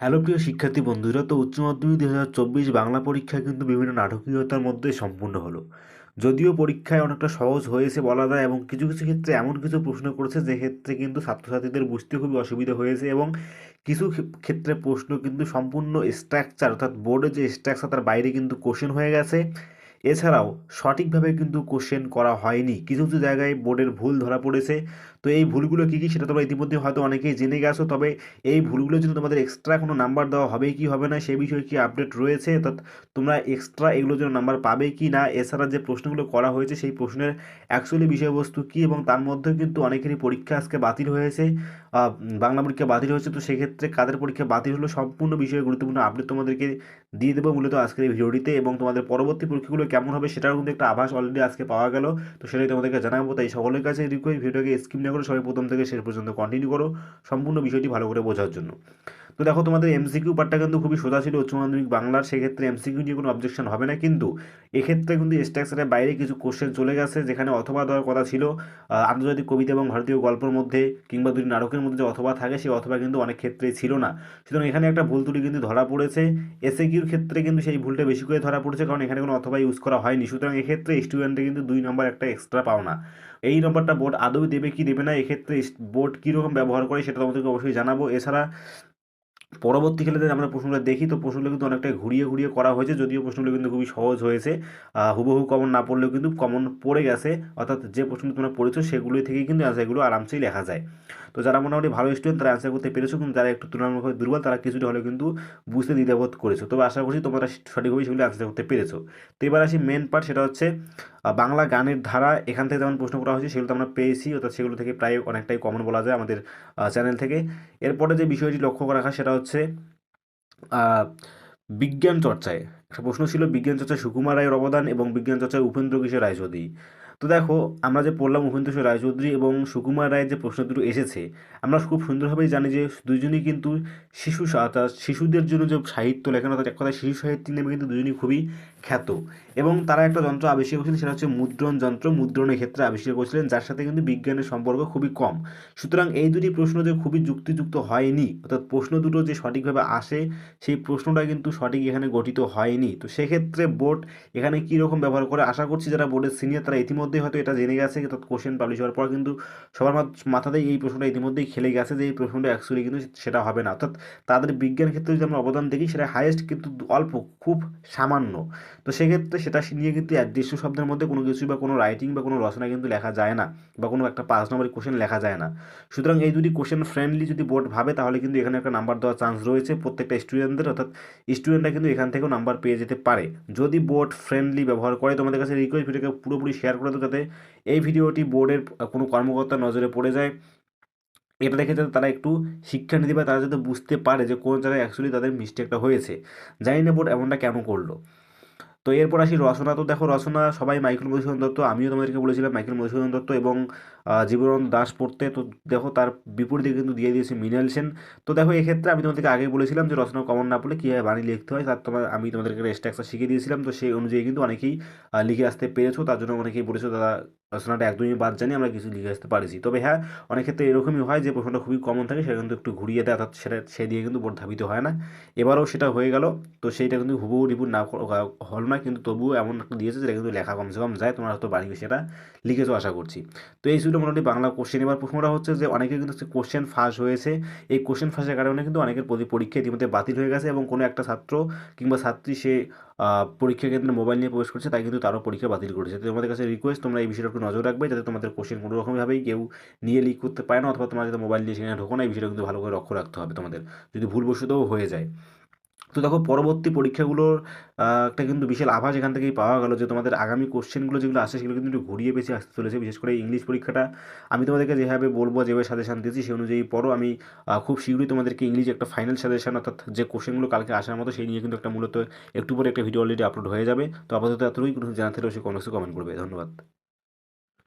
Hello প্রিয় শিক্ষার্থী বন্ধুরা, তো উচ্চ মাধ্যমিক দু হাজার চব্বিশ বাংলা পরীক্ষা কিন্তু বিভিন্ন নাটকীয়তার মধ্যে সম্পূর্ণ হলো। যদিও পরীক্ষায় অনেকটা সহজ হয়েছে বলা যায় এবং কিছু কিছু ক্ষেত্রে এমন কিছু প্রশ্ন করেছে যে ক্ষেত্রে কিন্তু ছাত্রছাত্রীদের বুঝতে খুবই অসুবিধা হয়েছে এবং কিছু ক্ষেত্রে প্রশ্ন কিন্তু সম্পূর্ণ স্ট্রাকচার অর্থাৎ বোর্ডের যে স্ট্রাকচার তার বাইরে কিন্তু কোশ্চেন হয়ে গেছে। এছাড়াও সঠিকভাবে কিন্তু কোশ্চেন করা হয়নি। কিছু কিছু জায়গায় বোর্ডের ভুল ধরা পড়েছে। তো এই ভুলগুলো কী কী সেটা তোমরা ইতিমধ্যে হয়তো অনেকেই জেনে গেছো, তবে এই ভুলগুলোর জন্য তোমাদের এক্সট্রা কোনো নাম্বার দেওয়া হবে কি হবে না, সে বিষয়ে কি আপডেট রয়েছে? অর্থাৎ তোমরা এক্সট্রা এগুলোর জন্য নাম্বার পাবে কি না? এছাড়া যে প্রশ্নগুলো করা হয়েছে সেই প্রশ্নের অ্যাকচুয়ালি বিষয়বস্তু কী এবং তার মধ্যেও কিন্তু অনেকেরই পরীক্ষা আজকে বাতিল হয়েছে বাংলা পরীক্ষা বাতিল হয়েছে, তো সেক্ষেত্রে কাদের পরীক্ষা বাতিল হলো সম্পূর্ণ বিষয়ে গুরুত্বপূর্ণ আপডেট তোমাদেরকে দিয়ে দেবো মূলত আজকের এই ভিডিওটিতে এবং তোমাদের পরবর্তী পরীক্ষাগুলো কেমন হবে সেটাও কিন্তু একটা আভাস অলরেডি আজকে পাওয়া গেল, তো সেটাই তোমাদেরকে জানাব, তাই সকলের কাছে রিকোয়েস্ট ভিডিওকে স্কিপ না করে সবাই প্রথম থেকে শেষ পর্যন্ত কন্টিনিউ করো। সম্পূর্ণ বিষয়টি ভালো করে বোঝার জন্য। তো দেখো, তোমাদের এমসিকিউ পার্টটা কিন্তু খুবই সোজা ছিল উচ্চ মাধ্যমিক বাংলার, সেক্ষেত্রে এমসিকিউ নিয়ে কোনো অবজেকশন হবে না। কিন্তু এক্ষেত্রে কিন্তু স্ট্রাকচারের বাইরে কিছু কোশ্চেন চলে গেছে, যেখানে অথবা দেওয়ার কথা ছিল আন্তর্জাতিক কবিতা এবং ভারতীয় গল্পের মধ্যে কিংবা দুটি নাটকের মধ্যে যে অথবা থাকে, সেই অথবা কিন্তু অনেক ক্ষেত্রেই ছিল না। সুতরাং এখানে একটা ভুল ত্রুটি কিন্তু ধরা পড়েছে। এসএ কিউর ক্ষেত্রে কিন্তু সেই ভুলটা বেশি করে ধরা পড়েছে, কারণ এখানে কোনো অথবা ইউজ করা হয়নি। সুতরাং এক্ষেত্রে স্টুডেন্টে কিন্তু দুই নম্বর একটা এক্সট্রা পাও না। এই নম্বরটা বোর্ড আদৌ দেবে কি দেবে না, এক্ষেত্রে বোর্ড কীরকম ব্যবহার করে সেটা তোমাদেরকে অবশ্যই জানাব। এছাড়া পরবর্তী খেলাতে আমরা প্রশ্নগুলো দেখি, তো প্রশ্নগুলো কিন্তু অনেকটাই ঘুরিয়ে ঘুরিয়ে করা হয়েছে। যদিও প্রশ্নগুলো কিন্তু খুবই সহজ হয়েছে। হুবহু কমন না পড়লেও কিন্তু কমন পড়ে গেছে। অর্থাৎ যে প্রশ্নগুলো তোমরা পড়েছো সেগুলো থেকেই কিন্তু অ্যান্সারগুলো আরামসেই লেখা যায়। তো যারা মোটামুটি ভালো স্টুডেন্ট তারা অ্যান্সার করতে পেরেছ, কিন্তু যারা একটু তুলনামূলকভাবে দুর্বল তারা কিছুটা হলেও কিন্তু বুঝতে দ্বিধাবোধ করেছ। তবে আশা করছি তোমরা সঠিকভাবে সেগুলো অ্যান্সার করতে পেরেছ। তো এবার আসি মেন পার্ট সেটা হচ্ছে বাংলা গানের ধারা। এখান থেকে যেমন প্রশ্ন করা হয়েছে, সেগুলো তো আমরা পেয়েছি, অর্থাৎ সেগুলো থেকে প্রায় অনেকটাই কমন বলা যায় আমাদের চ্যানেল থেকে। এরপরে যে বিষয়টি লক্ষ্য রাখা সেটা হচ্ছে বিজ্ঞান চর্চায়। একটা প্রশ্ন ছিল, বিজ্ঞান চর্চায় সুকুমার রায়ের অবদান এবং বিজ্ঞান চর্চায় উপেন্দ্র কিশোর রায় রায়চৌধুরী। তো দেখো, আমরা যে পড়লাম উপেন্দ্র রায়চৌধুরী এবং সুকুমার রায়ের যে প্রশ্ন দুটো এসেছে, আমরা খুব সুন্দরভাবেই জানি যে দুজনই কিন্তু শিশু শিশুদের জন্য যে সাহিত্য লেখানো এক কথায় শিশু সাহিত্যিক নামে কিন্তু দুজনই খুবই খ্যাত এবং তারা একটা যন্ত্র আবিষ্কার করেছিলেন সেটা হচ্ছে মুদ্রণ যন্ত্র। মুদ্রণের ক্ষেত্রে আবিষ্কার করেছিলেন, যার সাথে কিন্তু বিজ্ঞানের সম্পর্ক খুবই কম। সুতরাং এই দুটি প্রশ্ন যে খুবই যুক্তিযুক্ত হয়নি, অর্থাৎ প্রশ্ন দুটো যে সঠিকভাবে আসে, সেই প্রশ্নটা কিন্তু সঠিক এখানে গঠিত হয়নি। তো সেক্ষেত্রে বোর্ড এখানে কী রকম ব্যবহার করে? আশা করছি যারা বোর্ডের সিনিয়র, তারা ইতিমধ্যেই হয়তো এটা জেনে গেছে অর্থাৎ কোশ্চেন পাবলিশ হওয়ার পর কিন্তু সবার মাথ- মাথাতেই এই প্রশ্নটা ইতিমধ্যেই খেলে গেছে যে এই প্রশ্নটা অ্যাকচুয়ালি কিন্তু সেটা হবে না। অর্থাৎ তাদের বিজ্ঞান ক্ষেত্রে যদি আমরা অবদান দেখি, সেটা হাইয়েস্ট কিন্তু অল্প, খুব সামান্য। তো সেক্ষেত্রে সেটা নিয়ে কিন্তু অদৃশ্য শব্দের মধ্যে কোনো কিছু বা কোনো রাইটিং বা কোনো রচনা কিন্তু লেখা যায় না বা কোনো একটা পাঁচ নম্বরের কোশ্চেন লেখা যায় না। সুতরাং এই দুটি কোশ্চেন ফ্রেন্ডলি যদি বোর্ড ভাবে তাহলে কিন্তু এখানে একটা নাম্বার দেওয়ার চান্স রয়েছে প্রত্যেকটা স্টুডেন্টদের অর্থাৎ স্টুডেন্টরা কিন্তু এখান থেকেও নাম্বার পেয়ে যেতে পারে। যদি বোর্ড ফ্রেন্ডলি ব্যবহার করে, তোমাদের কাছে রিকোয়েস্ট ভিডিওকে পুরোপুরি শেয়ার করে দাও যাতে এই ভিডিওটি বোর্ডের কোনো কর্মকর্তার নজরে পড়ে যায়। এটা দেখে যাতে তারা একটু শিক্ষা নিতে পারে, তারা যাতে বুঝতে পারে যে কোন জায়গায় অ্যাকচুয়ালি তাদের মিস্টেকটা হয়েছে। জানি না বোর্ড এমনটা কেন করল। তো এরপর আসি রচনা। তো দেখো রচনা, সবাই মাইকেল মধুসূদন দত্ত, আমিও তোমাদেরকে বলেছিলাম মাইকেল মধুসূদন দত্ত এবং জীবন জীবনানন্দ দাস পড়তে। তো দেখো তার বিপরীতে কিন্তু দিয়ে দিয়েছে মৃণাল সেন। তো দেখো এক্ষেত্রে আমি তোমাদেরকে আগে বলেছিলাম যে রচনা কমন না পড়লে কীভাবে বাণী লিখতে হয়, তার তোমার আমি তোমাদেরকে স্ট্রাকচার শিখিয়ে দিয়েছিলাম। তো সেই অনুযায়ী কিন্তু অনেকেই লিখে আসতে পেরেছ, তার জন্য অনেকেই বলেছ, দাদা রচনাটা একদমই বাদ জানি আমরা কিছু লিখে আসতে পারিছি। তবে হ্যাঁ অনেক ক্ষেত্রে এরকমই হয় যে প্রশ্নটা খুবই কমন থাকে, সেটা কিন্তু একটু ঘুরিয়ে দেয়, অর্থাৎ সেটা, সে দিয়ে কিন্তু বোর্ড ধাবিত হয় না। এবারও সেটা হয়ে গেল, তো সেইটা কিন্তু হুবহু রিপোর্ট না হলো না, কিন্তু তবুও এমন দিয়েছে যেটা কিন্তু লেখা কমসে কম যায়, তোমরা হয়তো বাড়ি সেটা লিখেছো, আশা করছি। তো এই ছিল মোটামুটি বাংলা কোশ্চেন এবার প্রশ্নটা হচ্ছে যে অনেকে কিন্তু কোশ্চেন ফাঁস হয়েছে। এই কোশ্চেন ফাঁসের কারণে কিন্তু অনেকের পরীক্ষা ইতিমধ্যে বাতিল হয়ে গেছে এবং কোনো একটা ছাত্র কিংবা ছাত্রী সে পরীক্ষা কেন্দ্রে মোবাইল নিয়ে প্রবেশ করছে, তাই কিন্তু তারও পরীক্ষা বাতিল করেছে। তোমাদের কাছে রিকোয়েস্ট তোমরা এই বিষয়টা একটু নজর রাখবে যাতে তোমাদের কোশ্চেন কোনো রকমভাবেই কেউ নিয়ে লিক করতে পারে না অথবা তোমরা যাতে মোবাইল নিয়ে সেখানে ঢোকো না, এই বিষয়টা কিন্তু ভালো করে লক্ষ্য রাখতে হবে তোমাদের, যদি ভুলবশতও হয়ে যায়। তো দেখো, পরবর্তী পরীক্ষাগুলোর একটা কিন্তু বিশাল আভাস এখান থেকেই পাওয়া গেল যে তোমাদের আগামী কোশ্চেনগুলো যেগুলো আসে সেগুলো কিন্তু একটু ঘুরিয়ে পেঁচিয়ে আসতে চলেছে, বিশেষ করে ইংলিশ পরীক্ষাটা। আমি তোমাদেরকে যেভাবে বলব, যেভাবে সাজেশান দিয়েছি সেই অনুযায়ী পড়ো। আমি খুব শীঘ্রই তোমাদেরকে ইংলিশ একটা ফাইনাল সাজেশান অর্থাৎ যে কোশ্চেনগুলো কালকে আসার মতো সেই নিয়ে কিন্তু একটা মূলত একটু পরে একটা ভিডিও অলরেডি আপলোড হয়ে যাবে। তো আপাতত এতটুকুই, কোনো জানাতে সে কমেন্টে কমেন্ট করবে। ধন্যবাদ।